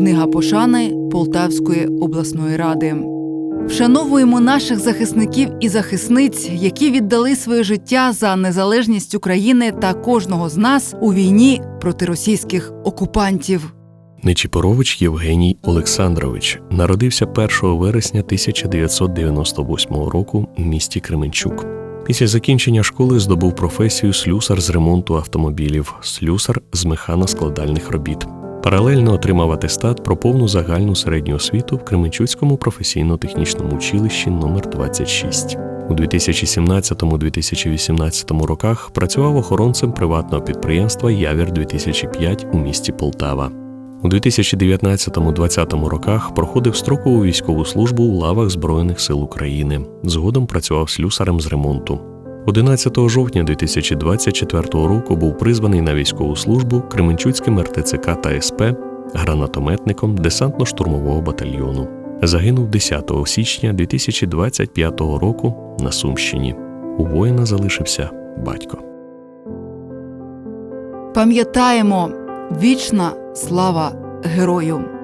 Книга пошани Полтавської обласної ради. Вшановуємо наших захисників і захисниць, які віддали своє життя за незалежність України та кожного з нас у війні проти російських окупантів. Нечіпорович Євгеній Олександрович народився 1 вересня 1998 року в місті Кременчук. Після закінчення школи здобув професію слюсар з ремонту автомобілів, слюсар з механоскладальних робіт. Паралельно отримав атестат про повну загальну середню освіту в Кременчуцькому професійно-технічному училищі номер 26 У 2017-2018 роках працював охоронцем приватного підприємства Явір 2005 у місті Полтава. У 2019-2020 роках проходив строкову військову службу у лавах Збройних сил України. Згодом працював слюсарем з ремонту. 11 жовтня 2024 року був призваний на військову службу Кременчуцьким РТЦК та СП гранатометником десантно-штурмового батальйону. Загинув 10 січня 2025 року на Сумщині. У воїна залишився батько. Пам'ятаємо вічна слава герою!